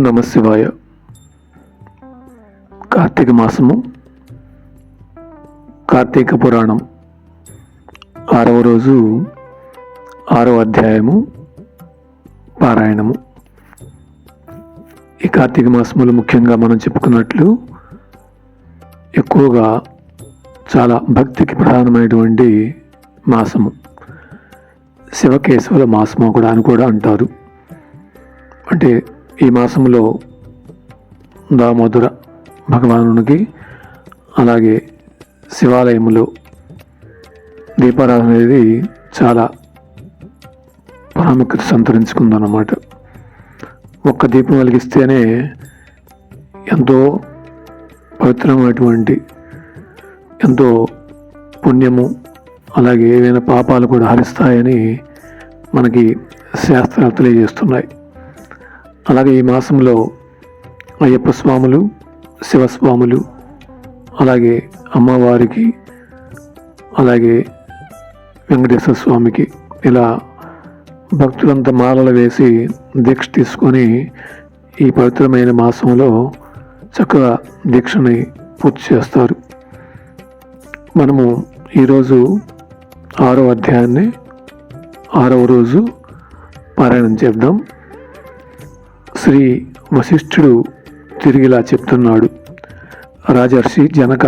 నమ శివాయ. కార్తీక మాసము కార్తీక పురాణం. ఆరవ రోజు ఆరవ అధ్యాయము పారాయణము. ఈ కార్తీక మాసములు ముఖ్యంగా మనం చెప్పుకున్నట్లు ఎక్కువగా చాలా భక్తికి ప్రధానమైనటువంటి మాసము. శివకేశవుల మాసము కూడా అని కూడా అంటారు. అంటే ఈ మాసంలో దామోదర భగవానునికి అలాగే శివాలయములో దీపారాధన అనేది చాలా ప్రాముఖ్యత సంతరించుకుందన్నమాట. ఒక్క దీపం వెలిగిస్తేనే ఎంతో పవిత్రమైనటువంటి ఎంతో పుణ్యము అలాగే ఏవైనా పాపాలు కూడా హరిస్తాయని మనకి శాస్త్రాలు తెలియజేస్తున్నాయి. అలాగే ఈ మాసంలో అయ్యప్ప స్వాములు శివస్వాములు అలాగే అమ్మవారికి అలాగే వెంకటేశ్వర స్వామికి ఇలా భక్తులంతా మాలలు వేసి దీక్ష తీసుకొని ఈ పవిత్రమైన మాసంలో చక్కగా దీక్షని పూర్తి చేస్తారు. మనము ఈరోజు ఆరో అధ్యాయాన్ని ఆరవ రోజు పారాయణం చేద్దాం. శ్రీ వశిష్ఠుడు తిరిగిలా చెప్తున్నాడు. రాజర్షి జనక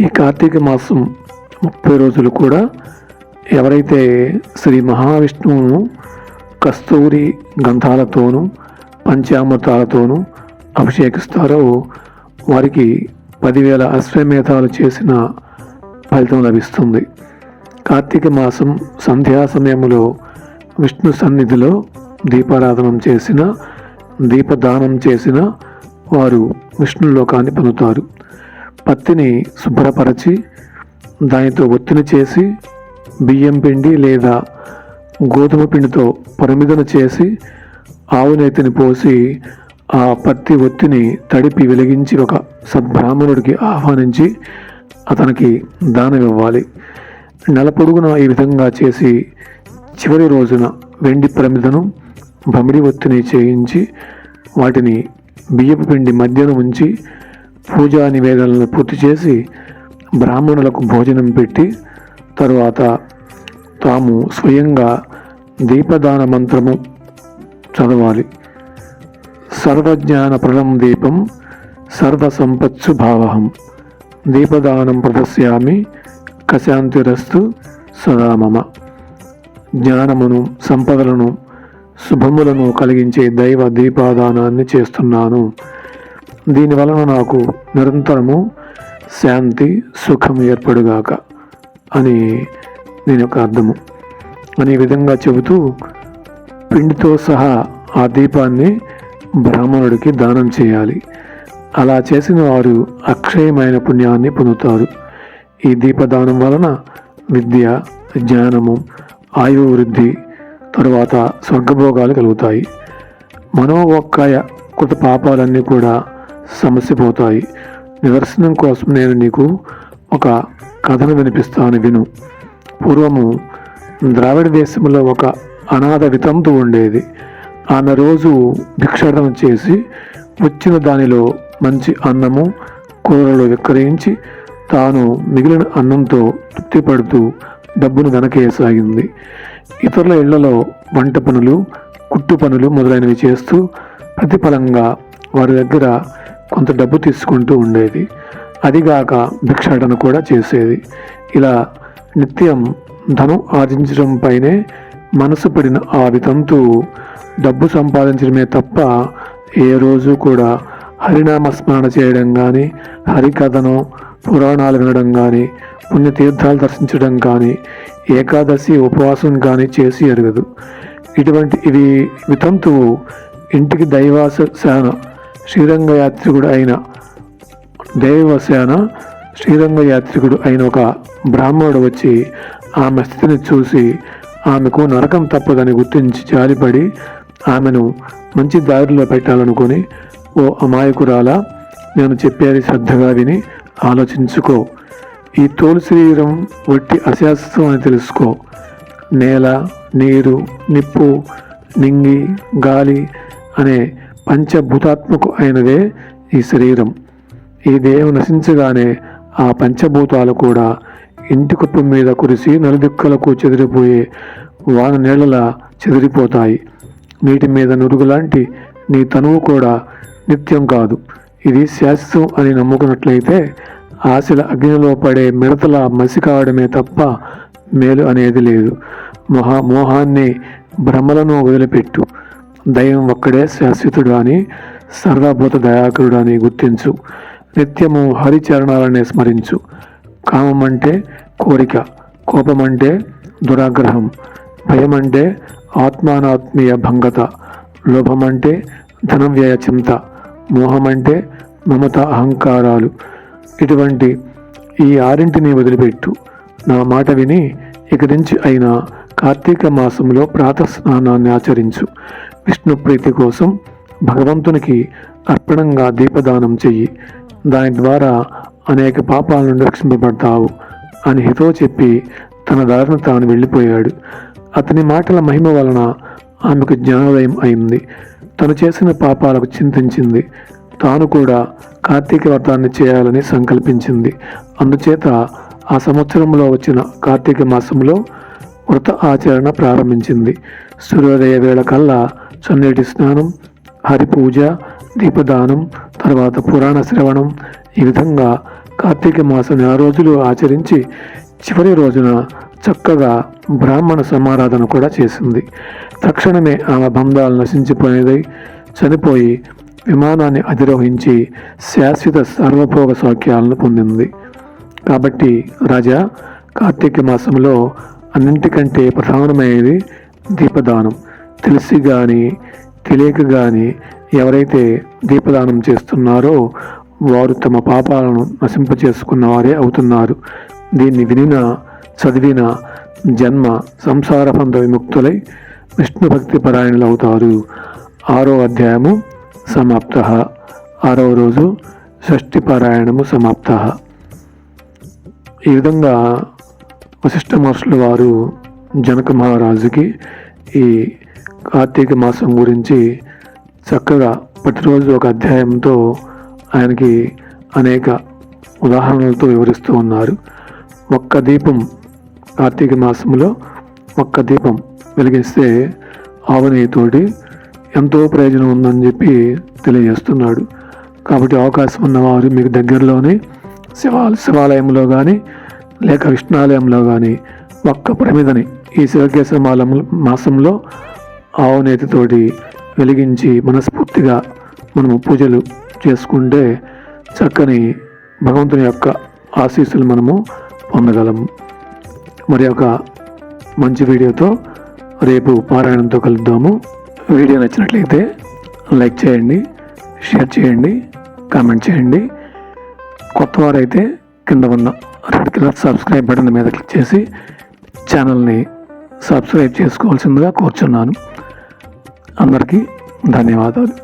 ఈ కార్తీక మాసం ముప్పై రోజులు కూడా ఎవరైతే శ్రీ మహావిష్ణువును కస్తూరి గంధాలతోనూ పంచామృతాలతోనూ అభిషేకిస్తారో వారికి పదివేల అశ్వమేధాలు చేసిన ఫలితం లభిస్తుంది. కార్తీక మాసం సంధ్యా సమయంలో విష్ణు సన్నిధిలో దీపారాధనం చేసిన దీపదానం చేసిన వారు విష్ణులోకాన్ని పొందుతారు. పత్తిని శుభ్రపరచి దానితో ఒత్తిడి చేసి బియ్యం పిండి లేదా గోధుమ పిండితో పరిమిదన చేసి ఆవు నేతిని పోసి ఆ పత్తి ఒత్తిని తడిపి వెలిగించి ఒక సద్బ్రాహ్మణుడికి ఆహ్వానించి అతనికి దానం ఇవ్వాలి. నెల పొడుగున ఈ విధంగా చేసి చివరి రోజున వెండి ప్రమిదను బమిడి ఒత్తిని చేయించి వాటిని బియ్యపు పిండి మధ్యన ఉంచి పూజా నివేదనలను పూర్తి చేసి బ్రాహ్మణులకు భోజనం పెట్టి తరువాత తాము స్వయంగా దీపదాన మంత్రము చదవాలి. సర్వజ్ఞాన ప్రళం దీపం సర్వ సంపత్సు భావహం. దీపదానం ప్రదర్శ్యామి. కశాంతిరస్తు సదా మమ. జ్ఞానమును సంపదలను శుభములను కలిగించే దైవ దీపాదానాన్ని చేస్తున్నాను. దీనివలన నాకు నిరంతరము శాంతి సుఖం ఏర్పడుగాక అని దీని యొక్క అర్థము. అనే విధంగా చెబుతూ పిండితో సహా ఆ దీపాన్ని బ్రాహ్మణుడికి దానం చేయాలి. అలా చేసిన వారు అక్షయమైన పుణ్యాన్ని పొందుతారు. ఈ దీపదానం వలన విద్య జ్ఞానము ఆయువు వృద్ధి తరువాత స్వర్గభోగాలు కలుగుతాయి. మనోవక్కాయ కృత పాపాలన్నీ కూడా సమస్య పోతాయి నిదర్శనం కోసం నేను నీకు ఒక కథను వినిపిస్తాను విను. పూర్వము ద్రావిడ దేశంలో ఒక అనాథ వితంతు ఉండేది. ఆమె రోజు భిక్షాటం చేసి వచ్చిన దానిలో మంచి అన్నము కూరలు విక్రయించి తాను మిగిలిన అన్నంతో తృప్తిపడుతూ డబ్బును వెనకేయసాగింది ఇతరుల ఇళ్ళలో వంట పనులు కుట్టు పనులు మొదలైనవి చేస్తూ ప్రతిఫలంగా వారి దగ్గర కొంత డబ్బు తీసుకుంటూ ఉండేది. అదిగాక భిక్షాటన కూడా చేసేది. ఇలా నిత్యం ధనం ఆర్జించడంపైనే మనసు పడిన ఆ వితంతు డబ్బు సంపాదించడమే తప్ప ఏ రోజు కూడా హరినామ స్మరణ చేయడం కానీ హరికథను పురాణాలు వినడం కానీ పుణ్యతీర్థాలు దర్శించడం కానీ ఏకాదశి ఉపవాసం కానీ చేసి ఎరగదు. ఇటువంటి ఇది వితంతువు ఇంటికి దైవాస శాన శ్రీరంగ యాత్రికుడు అయిన దైవసేన శ్రీరంగ యాత్రికుడు అయిన ఒక బ్రాహ్మణుడు వచ్చి ఆమె స్థితిని చూసి ఆమెకు నరకం తప్పదని గుర్తించి జాలిపడి ఆమెను మంచి దారిలో పెట్టాలనుకొని ఓ అమాయకురాలా నేను చెప్పేది శ్రద్ధగా విని ఆలోచించుకో. ఈ తోలు శరీరం వట్టి అశాస్త్రం అని తెలుసుకో. నేల నీరు నిప్పు నింగి గాలి అనే పంచభూతాత్మకు అయినదే ఈ శరీరం. ఈ దేహం నశించగానే ఆ పంచభూతాలు కూడా ఇంటి కుప్పం మీద కురిసి నలుదిక్కులకు చెదిరిపోయే వాన నీళ్ళలా చెదిరిపోతాయి. నీటి మీద నురుగులాంటి నీ తనువు కూడా నిత్యం కాదు. ఇది శాశ్వతం అని నమ్ముకున్నట్లయితే ఆశల అగ్నిలో పడే మిడతల మసి కావడమే తప్ప మేలు అనేది లేదు. మోహా మోహాన్ని భ్రమలను వదిలిపెట్టు. దైవం ఒక్కడే శాశ్వతుడు అని సర్వభూత దయాకరుడు అని గుర్తించు. నిత్యము హరిచరణాలనే స్మరించు. కామం అంటే కోరిక కోపం అంటే దురాగ్రహం భయం అంటే ఆత్మానాత్మీయ భంగత లోభం అంటే ధనవ్యయ చింత మోహం అంటే మమత అహంకారాలు. ఇటువంటి ఈ ఆరింటిని వదిలిపెట్టు. నా మాట విని ఇక నుంచి అయినా కార్తీక మాసంలో ప్రాతః స్నానాన్ని ఆచరించు. విష్ణు ప్రీతి కోసం భగవంతునికి అర్పణంగా దీపదానం చెయ్యి. దాని ద్వారా అనేక పాపాల నుండి రక్షింపబడతావు అని హితో చెప్పి తన దారిన తాను వెళ్ళిపోయాడు. అతని మాటల మహిమ వలన ఆమెకు జ్ఞానోదయం అయింది. తను చేసిన పాపాలకు చింతించింది. తాను కూడా కార్తీక వ్రతాన్ని చేయాలని సంకల్పించింది. అందుచేత ఆ సంవత్సరంలో వచ్చిన కార్తీక మాసంలో వ్రత ఆచరణ ప్రారంభించింది. సూర్యోదయ వేళ కల్లా చన్నీటి స్నానం హరిపూజ దీపదానం తర్వాత పురాణ శ్రవణం ఈ విధంగా కార్తీక మాసం నెల రోజులు ఆచరించి చివరి రోజున చక్కగా బ్రాహ్మణ సమారాధన కూడా చేసింది. తక్షణమే ఆమె బంధాలు నశించిపోయినది చనిపోయి విమానాన్ని అధిరోహించి శాశ్వత సర్వభోగ సౌఖ్యాలను పొందింది. కాబట్టి రాజా కార్తీక మాసంలో అన్నింటికంటే ప్రధానమైనది దీపదానం. తెలిసి కానీ తెలియక కానీ ఎవరైతే దీపదానం చేస్తున్నారో వారు తమ పాపాలను నశింపచేసుకున్న వారే అవుతున్నారు. దీన్ని వినిన చదివిన జన్మ సంసార బంధ విముక్తులై విష్ణు భక్తి పరాయణులు అవుతారు ఆరో అధ్యాయము సమాప్త. ఆరవ రోజు షష్ఠి పారాయణము సమాప్త. ఈ విధంగా వశిష్ఠ మహర్షుల వారు జనక మహారాజుకి ఈ కార్తీక మాసం గురించి చక్కగా ప్రతిరోజు ఒక అధ్యాయంతో ఆయనకి అనేక ఉదాహరణలతో వివరిస్తూ ఉన్నారు. ఒక్క దీపం కార్తీక మాసంలో ఒక్క దీపం వెలిగిస్తే ఆవునేతోటి ఎంతో ప్రయోజనం ఉందని చెప్పి తెలియజేస్తున్నాడు. కాబట్టి అవకాశం ఉన్నవారు మీకు దగ్గరలోనే శివ శివాలయంలో కానీ లేక విష్ణాలయంలో కానీ ఒక్క ప్రమిదని ఈ శివకేశ మాసంలో ఆవునేతితోటి వెలిగించి మనస్ఫూర్తిగా మనము పూజలు చేసుకుంటే చక్కని భగవంతుని యొక్క ఆశీస్సులు మనము పొందగలము. మరి ఒక మంచి వీడియోతో రేపు పారాయణంతో కలుద్దాము. వీడియో నచ్చినట్లయితే లైక్ చేయండి షేర్ చేయండి కామెంట్ చేయండి. కొత్త వారైతే కింద ఉన్న రెడ్ కలర్ సబ్స్క్రైబ్ బటన్ మీద క్లిక్ చేసి ఛానల్ని సబ్స్క్రైబ్ చేసుకోవాల్సిందిగా కోరుచున్నాను. అందరికీ ధన్యవాదాలు.